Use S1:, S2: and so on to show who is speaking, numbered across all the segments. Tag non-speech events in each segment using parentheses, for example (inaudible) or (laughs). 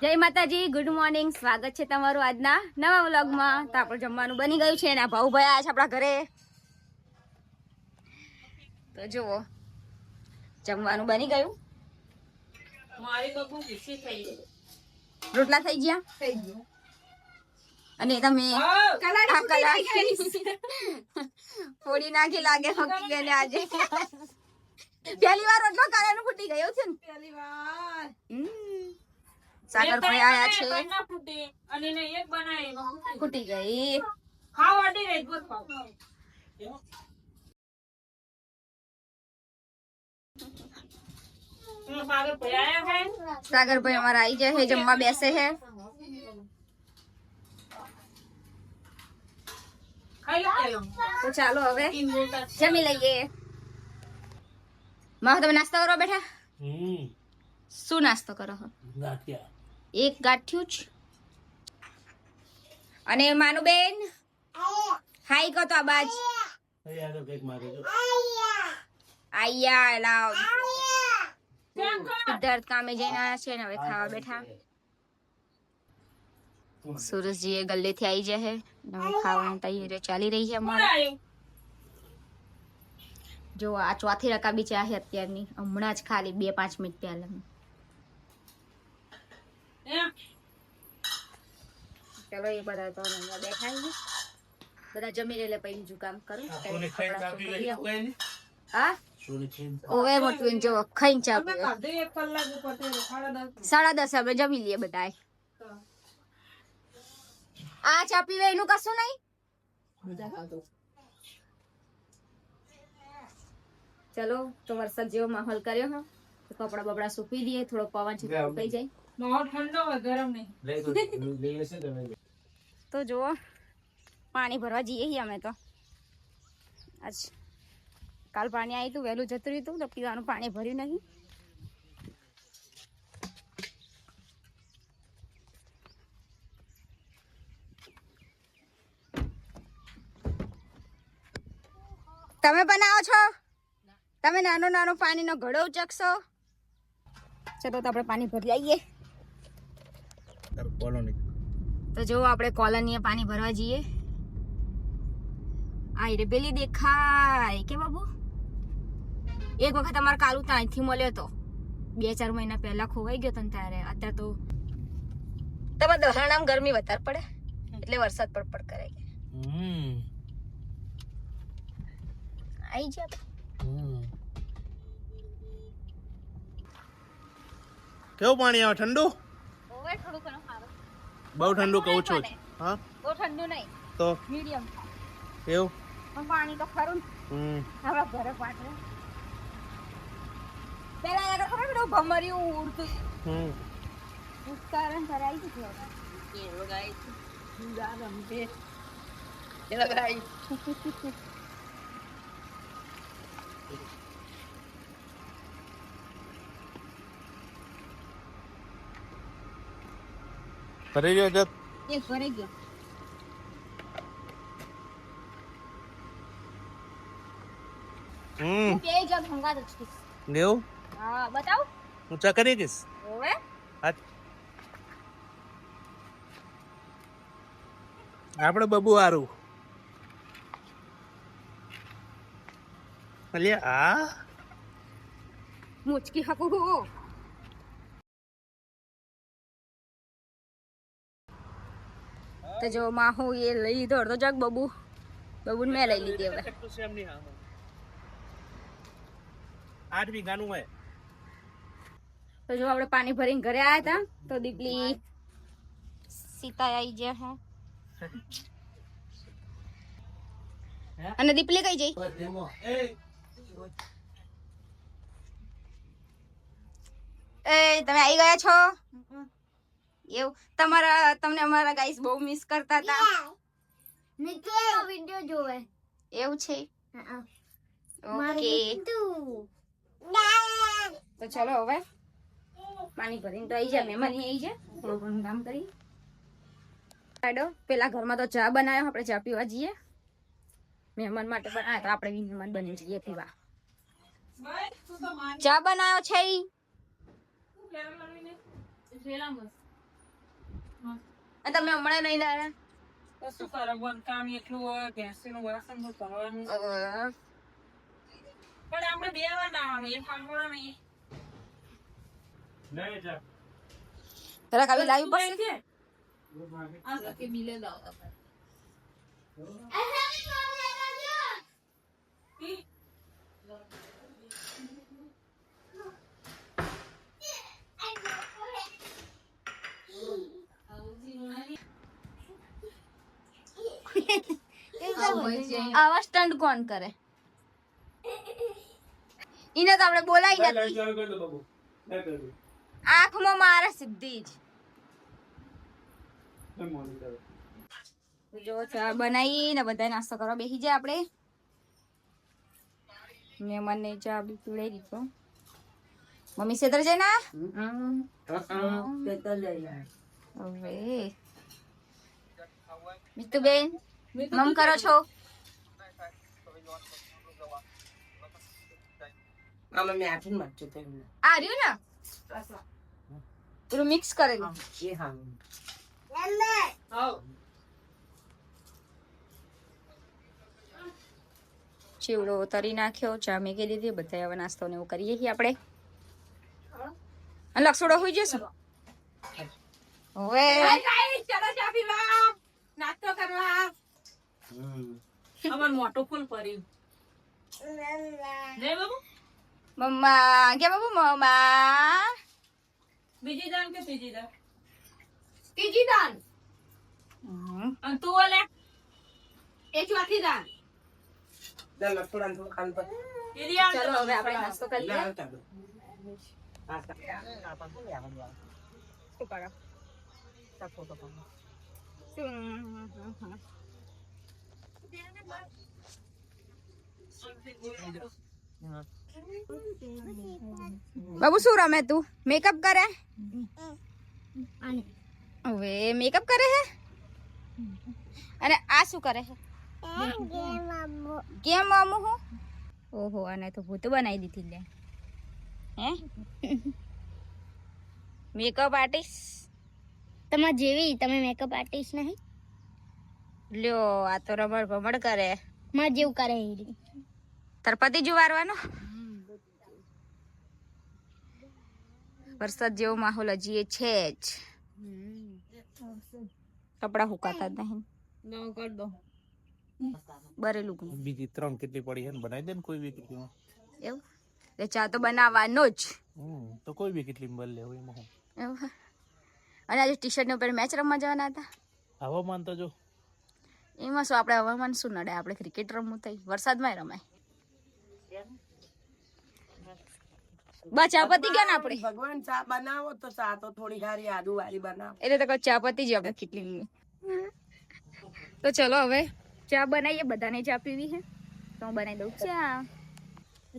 S1: જય માતાજી good morning સ્વાગત છે તમારું આજના નવા વ્લોગમાં. તો આપણું જમવાનું બની ગયું છે અને ભાવ ભાઉભાઈ આવ્યા છે આપણા ઘરે. તો જુઓ જમવાનું બની ગયું. રોટલા થઈ ગયા?
S2: થઈ ગયા.
S1: અને તમે. (laughs) ફોડી નાખી લાગે ફકી ગયેલી આજે. પહેલી વાર રોટલો કાળાનું ફૂટી ગયો છે ને?
S2: પહેલી વાર.
S1: હમ. સાગર ભાઈ આયા છે
S2: એક ના ફૂટી અને એને એક બનાવી એમાં ફૂટી.
S1: ફૂટી ગઈ
S2: ખાવ અડી રહી બોલ ખાવ એમાં પાગલ ભરાયા છે
S1: સાગર ભાઈ અમારા આવી જાય છે જમવા બેસે છે
S2: ખાઈ લો
S1: તો ચાલો હવે
S2: તીન મોટા છે.
S1: જમી લઈએ માં તમે નાસ્તો કરવા બેઠા
S3: હમ
S1: શું નાસ્તો કરો છો
S3: ગાંઠિયા
S1: એક ગાંઠ્યું જ. અને માનુબેન હાઈ કહો તો આ બાજ. આયા લાવ. સિદ્ધાર્થ કામે જઈને આવ્યા છે ને હવે ખાવા બેઠા. સુરજજી એ ગલ્લેથી આવી જાય છે હવે ખાવાની તૈયારી ચાલી રહી છે અમારે. જો આ ચોથી રકાબી ચા છે અત્યારની. હમણાં જ ખાલી બે પાંચ મિનિટ પહેલા? ચલો એ બધા તો અહીંયા બેઠા છીએ બધા જમી લે પછી બીજું કામ કરું
S3: સોને ખાઈને ચા પી લઈ કોઈ ને
S1: હા
S3: સોને ખાઈને
S1: ઓવે મોટું જો ખાઈને ચા
S2: અમે
S1: પીવે
S2: ખાધું એક કલાક ઉપર થયો, સાડા દસ.
S1: સાડા દસ અમે જમી લઈએ બધા આ ચા પીવે એનું કશું નહીં ચલો તો વરસાદ જેવો માહોલ કર્યો હો તો કપડા બપડા સૂકવી દઈએ થોડો પવન છે તો સુકાઈ જાય
S2: માહોલ ઠંડો હોય ગરમ નહીં.
S3: તો
S1: તો જુઓ પાણી ભરવા જઈએ છીએ અમે તો. આજ કાલ પાણી આવ્યું હતું વહેલું જતું રહ્યું હતું તો પીવાનું પાણી ભર્યું નહીં. તમે બનાવો છો? તમે નાનો નાનો પાણીનો ઘડો ચકશો ચલો તો આપણે પાણી ભરી આવીએ.
S3: બોલો નહીં
S1: તો જો આપણે કોલોનીએ પાણી ભરવા જઈએ. આ રે પેલી દેખાય. કે બાબુ? એક વખત અમારે કાલુ ત્યાંથી મળ્યો તો બે ચાર મહિના પહેલા ખોવાઈ ગયો તને ત્યારે. અત્યારે તો તમારે દહરણામાં ગરમી વધારે પડે. એટલે વરસાદ પડ કરે. કે
S3: હમ
S1: આવી
S3: જાય કેવું પાણી આવે? ઠંડુ?
S1: થોડું ઘણું.
S3: બહુ ઠંડુ કહું છું હા?
S1: બહુ ઠંડુ નહીં.
S3: તો?
S1: મીડિયમ.
S3: કેવું
S1: પણ પાણી તો ખરું ને.
S3: હમ.
S1: આપણા ઘરે પાટલે પેલા આગળ ખબર પેલું ભમરિયું ઉડતું.
S3: હમ.
S1: ઉત્કારણ કરાઈ ગયું હવે.
S2: એ લગાઈ. ઊંધા રમતે. એ લગાઈ.
S3: ફરી રહ્યો છે?
S1: એક ભરાઈ ગયો.
S3: હમ.
S1: બે જગ હંગાત જ છું.
S3: દેવું
S1: હા બતાવ.
S3: હું ચા કરી દઈશ
S1: ઓવે
S3: હા આપણે બબુ હારું. અલ્યા આ?
S1: મુચકી હકુ તો જો માહુ એ લઈ લીધો અડધો જગ બબુ. બબુ મેં લઈ લીધી હવે.
S3: આઠ વીઘાનું હોય.
S1: તો જો આપણે પાણી ભરીને ઘરે આવ્યા હતા તો દીપલી સીતા આવી ગયા હે. અને દીપલી કઈ જઈ? એ. તમે આવી ગયા છો? એવું? તમારા તમને અમારા ગાઈસ બહુ મિસ કરતા હતા
S4: વિડિયો જોવે.
S1: એવું છે? ઓકે તો ચલો હવે. પાણી ભરીને તો આવી જાય મહેમાન આવી જાય થોડું ઘણું કામ કરી. સાઈડો પેલા ઘરમાં તો ચા બનાવ્યો આપણે ચા પીવા જઈએ. મહેમાન માટે બનાવ્યો તો આપણે બી મહેમાન બની જઈએ પીવા.
S2: ભાઈ, તું તો માની
S1: ચા બનાવ્યો છે ઈ
S2: પેલા મમ્મીને. પેલા મસ્ત.
S1: અને તમે હમણાં નહીં લાવ્યા?
S2: તો શું કરે બોલ કામ એટલું હોય ભેંસીનું વાસણ તો કરવાનું. પણ આપણે બે વાર નાવાનું એક વાર નહીં
S1: લાવી પડશે
S2: આ લખી બિલે લાવો
S1: આવા સ્ટન્ટ કોણ કરે? એને તો આપણે બોલાવી નથી. આંખમાં મારે સીધી જ. જો ચા બનાવી ને બધા નાસ્તો કરવા બેસી જાય આપણે. મહેમાનને ચા બી પીવડાવી દીધો. મમ્મી સેતર જાય ના? હવે. મિતુબેન? મમ કરો છો.
S2: આમાં મેં આઠું નાખ્યું તેમને
S1: આ રહ્યું ને? પેલું મિક્સ કરેલું.
S2: એ હા
S1: ચેવડો તરી નાખ્યો ચા કહી દીધી બધા હવે નાસ્તો ને એવું કરીએ છીએ આપણે. લક્ષોડો હોઈ જશે? હવે
S2: ચાલો ચા પીવા. નાસ્તો કરવા. અમાર મોટો ફૂલ પડ્યું. જય બાબુ.
S1: મમ્મા કે બાબુ? મમ્મા.
S2: બીજી દાન કે ત્રીજી દાન?
S1: ત્રીજી દાન.
S2: અને તું ઓલે? એ ચોથી દાન
S1: ચાલો હવે આપણે નાસ્તો કરીએ બાબુ, શું રમે તું? મેકઅપ કરે? હવે મેકઅપ કરે છે અને આ શું કરે છે કેમ મામુ હું? ઓહો અને તો ભૂત બનાવી દીધી લે. હે? મેકઅપ આર્ટિસ્ટ
S4: તમારે જેવી તમે મેકઅપ આર્ટિસ્ટ નહીં?
S1: લ્યો આ તો રમણ ભમણ કરે.
S4: માર જેવું કરે.
S1: તાર પતિ જુવારવાનો વરસાદ જેવો માહોલ હજી એ છે જ. કપડા હુકાતા નહીં.
S2: નવ કર દો.
S1: બરેલું ઘણું.
S3: બીજી ત્રણ કેટલી પડી છે ને બનાવી દે ને કોઈ બી કેટલી
S1: એવું? એટલે ચા તો બનાવવાનો જ.
S3: હમ તો કોઈ બી કેટલી બલ લેવું એમાં.
S1: અને આજે ટી શર્ટ ઉપર મેચ રમવા જવાના હતા?
S3: હવામાન તો જો.
S1: એમાં શું આપણે હવામાન શું નડે? આપણે ક્રિકેટ રમવું થઈ વરસાદમાં રમાય. બા ચા પતી ને આપણે?
S2: ભગવાન ચા બનાવો તો ચા તો થોડી સારી આદુ વાળી બનાવો.
S1: એટલે તો કહું ચા પતી જ આપણે કેટલી તો ચલો હવે. ચા બનાવીએ બધાને ચા પીવી છે તો હું બનાવી દઉં. ચા.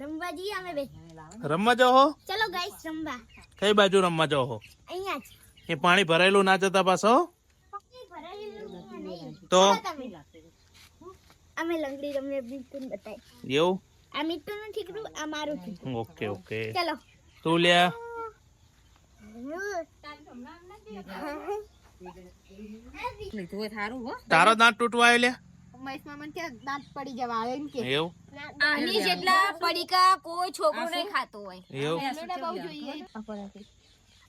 S4: રમવા જઈએ અમે બે.
S3: રમવા જાઓ હો.
S4: ચલો ગાઈસ રમવા.
S3: કઈ બાજુ રમવા જાઓ હો?
S4: અહીંયા જ.
S3: એ પાણી ભરાયેલું ના જતા પાછો તો
S4: અમે લંગડી તમને મિતુન બતાય
S3: એવું?
S4: આ મિતુનું ઠીકરું આ મારું છે.
S3: Okay okay.
S4: ચલો.
S3: તું
S1: હો
S3: તારો દાંત તૂટવા આવ્યો લ્યા?
S4: મહેશ મામા કે દાંત પડી જવા આવે એમ કે?
S3: એવું?
S1: આની જેટલા પડીકા કોઈ છોકરો નહીં ખાતો હોય.
S3: એવું?
S4: બહુ જોઈએ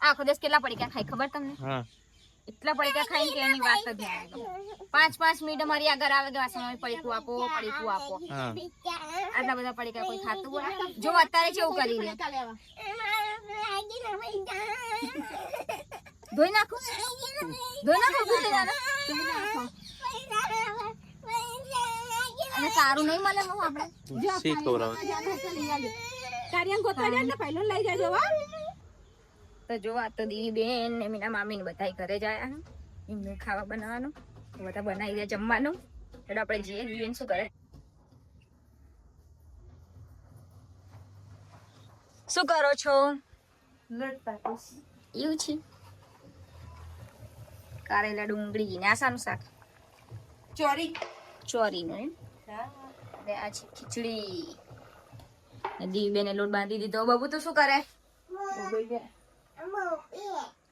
S1: આખો દિવસ કેટલા પડીકા ખાય ખબર તમને?
S3: હા.
S1: એટલા પડીકા ખાઈને કે એની વાત જ ના પાંચ પાંચ મિનિટ અમારી આગળ આવે કે વાસણમાં પડીકું આપો પડીકું આપો. આટલા બધા પડીકા કોઈ ખાતું હોય? જો અત્યારે કેવું કરી લે ધોઈ નાખો? ધોઈ નાખો? ભૂલી નાખો. અને સારું નહીં મળે હું આપણે.
S3: શીખ પહેલો
S1: લઈ જો આ તો દીદી બેન ને મીના મામી ને બધા ઘરે જાય એમનું ખાવા બનાવવાનું બધા બનાવી દે જમવાનું. એટલે આપણે જઈએ દીદી શું કરે? શું કરો છો? એવું છે. કારેલા ડુંગળી ને આ શાનું શાક.
S2: ચોરી.
S1: ચોરીનું એમ? ને આ છે ખીચડી. ને દીદી બેને લોટ બાંધી દીધો. બાબુ તો શું કરે?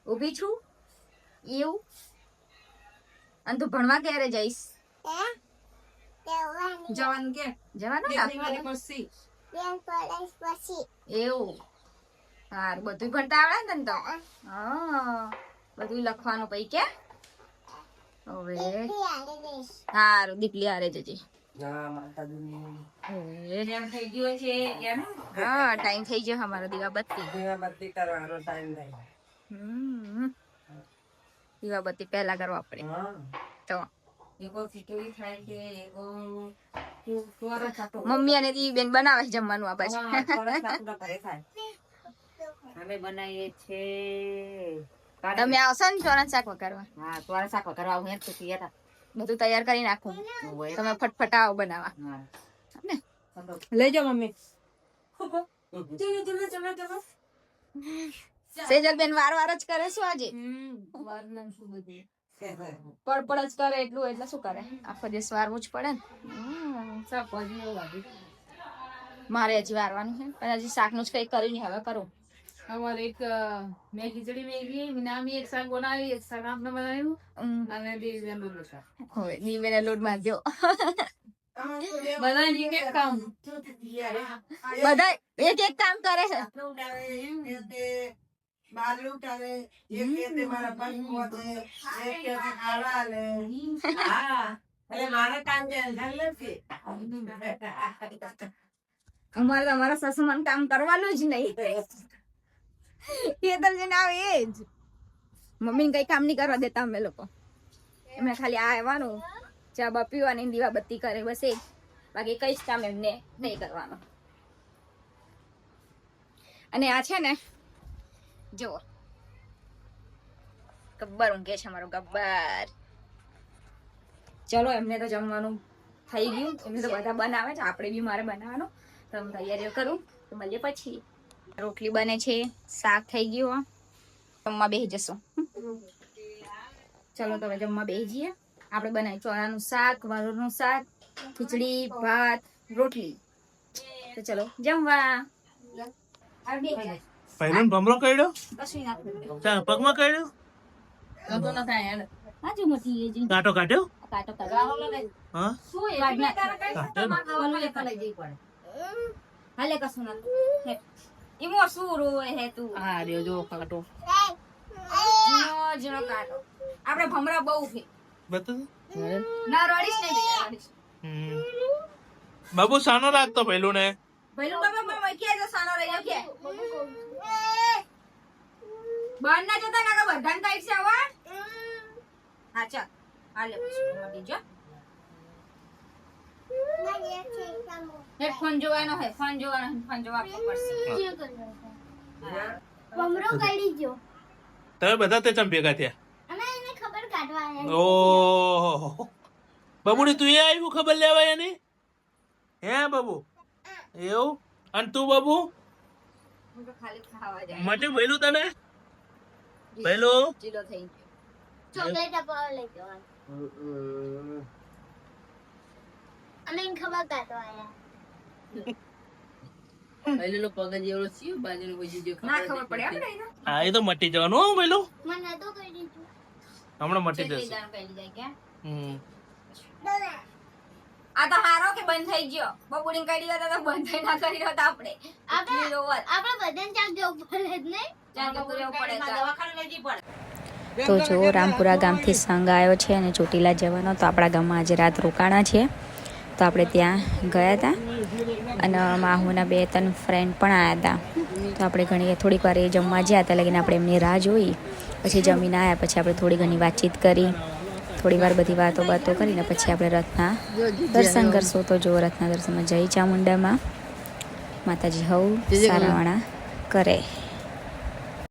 S1: ઊભી છું? એવું? અને તું ભણવા ક્યારે જઈશ?
S2: જવાનું કે?
S1: જવાનું
S2: પછી.
S1: એવું? સારું બધું ભણતા આવડે ને તને તો? હા બધું લખવાનું પૈ કે? હવે? સારું દીપલી હારે જજે. હવે.
S2: થઈ ગયો છે એમ
S1: હા ટાઈમ થઈ ગયો અમારો દીવાબત્તી.
S2: દીવાબત્તી કરવાનો ટાઈમ થાય
S1: દીવા બત્તી પહેલા કરવા પડે. તો.
S2: ચોરસ
S1: મમ્મી અને દી બેન બનાવે છે જમવાનું આ
S2: ચોરસ થાય. અમે બનાવીએ છે
S1: તમે આવશો ને ચોરણ શાક વઘારવા
S2: હા ચોરસ શાક કરવા. હું એમ ચૂકી હતા
S1: બધું તૈયાર કરી નાખું. તમે ફટફટ આવો બનાવવા ને?
S2: લઈ જાઓ મમ્મી.
S1: સેજલ બેન વાર વાર જ કરે શું આજે? પડ પડ જ કરે એટલું એટલે શું કરે? આખો દિવસ વારવું જ પડે ને. મારે હજી વારવાનું છે. પણ હજી શાકનું જ કઈ કર્યું નહીં હવે કરું.
S2: અમારે એક મેં ખીચડી મેગી વિનામી એક શાક બનાવી એક શાક આપને બનાવ્યું અને દિવ્યાનું લોટ શાક
S1: હવે દીવેને લોટ બાંધ્યો
S2: બનાવી એક કામ.
S1: બધા એક એક કામ કરે છે. અમારે તમારા અમારા સસુમાન કામ કરવાનું જ નહીં. (laughs) એ જઈને આવે એ જ મમ્મીને કઈ કામ નહીં કરવા દેતા અમે લોકો. એમને ખાલી આવવાનું, ચા બા પીવાની ને દીવા બત્તી કરે, બસ એ બાકી કઈ જ કામ એમને નહીં કરવાનું. અને આ છે ને, જુઓ. ગબ્બર ઊંઘે છે મારો ગબ્બર. ચલો, એમને તો જમવાનું થઈ ગયું. એમને તો બધા બનાવે છે. આપણે બી મારે બનાવવાનું. તો હું તૈયારીઓ કરું. તો મળીએ પછી. રોટલી બને છે શાક થઈ ગયું જમવા બેસી જશું. ચલો તમે જમવા બેસી જઈએ. આપણે બનાવી ચોળાનું શાક વાલોરનું શાક ખીચડી ભાત રોટલી. તો ચલો જમવા. આ બે જાય.
S3: પહેલો ભમરો કર્યો?
S1: કશું ના થયું.
S3: ચા પગમાં કર્યો?
S2: નતો ન થાય હેડ.
S1: હાજુ મટી એ જી.
S3: કાંટો કાઢ્યો.
S1: કાંટો
S3: હા?
S1: શું એ? વાડના-
S3: કાઢ્યો ને
S1: ઓલું એક લઈ જઈ પડે. હાલે કશું ના. ઈમો શું રોવે હે તું?
S2: હા રે જો કાટો.
S1: ઝીણો ઝીણો કાટો. આપણે ભમરા બહુ છે.
S3: બતો
S1: ના રડીશ નહીં બેટા, રડીશ.
S3: બાબુ સાનો રાખતો પહેલું ને.
S1: ભઈલું બાબા મને કે જો સાનો રહી કે. બાર ના જતા કાકા બધાને ટાઈટ છે હવે હા ચાલ. હાલે પછી મટી જો. હેડફોન જોવાનો હે ફોન જોવાનો હે ફોન જોવા આપવો પડશે.
S4: ભમરો કાઢી જો
S3: તમે બધા તે ચમ ભેગા થયા?
S4: અમે એને ખબર કાઢવા
S3: ઓહો. બબુડી તું એ આવ્યું ખબર લેવા એની? હે બાબુ? એવું? અને તું બબુ? માટે પહેલું તને? પહેલું
S1: ચીલો થઈ ગયો.
S4: ચોકલેટ અપાવવા લઈ જવાનું. અને ખબર કાઢવા આવ્યા
S3: હા એ તો મટી જવાનું હો પહેલું
S4: મને તો કરી દીધું.
S3: હમણાં મટી જશે.
S1: દાણ પહેલી જાય કે
S3: હમ.
S1: આ તો હારો કે બંધ થઈ ગયો? બપોરી કાઢી હતા તો બંધ થઈ ના કરી રહ્યા આપણે.
S4: આપણે આપણે બધાને ચાક જવું પડે જ નહીં?
S1: ચાલ કે પડે
S2: દવાખાને લઈ પડે.
S5: તો જો રામપુરા ગામથી સંઘ આવ્યો છે અને ચોટીલા જવાનો તો આપણા ગામમાં આજે રાત રોકાણા છે. તો આપણે ત્યાં ગયા હતા. અને માહુના બે ત્રણ ફ્રેન્ડ પણ આવ્યા હતા તો આપણે ઘણી થોડીક વાર એ જમવા જ્યાં હતા લગીને આપણે એમની રાહ જોઈ. પછી જમીને આવ્યા પછી આપણે થોડી ઘણી વાતચીત કરી. થોડી વાર બધી વાતો બાતો કરીને પછી આપણે રથના દર્શન કરશું. તો જો રથના દર્શનમાં જય ચામુંડામાં. માતાજી હવ સારાવાણા કરે.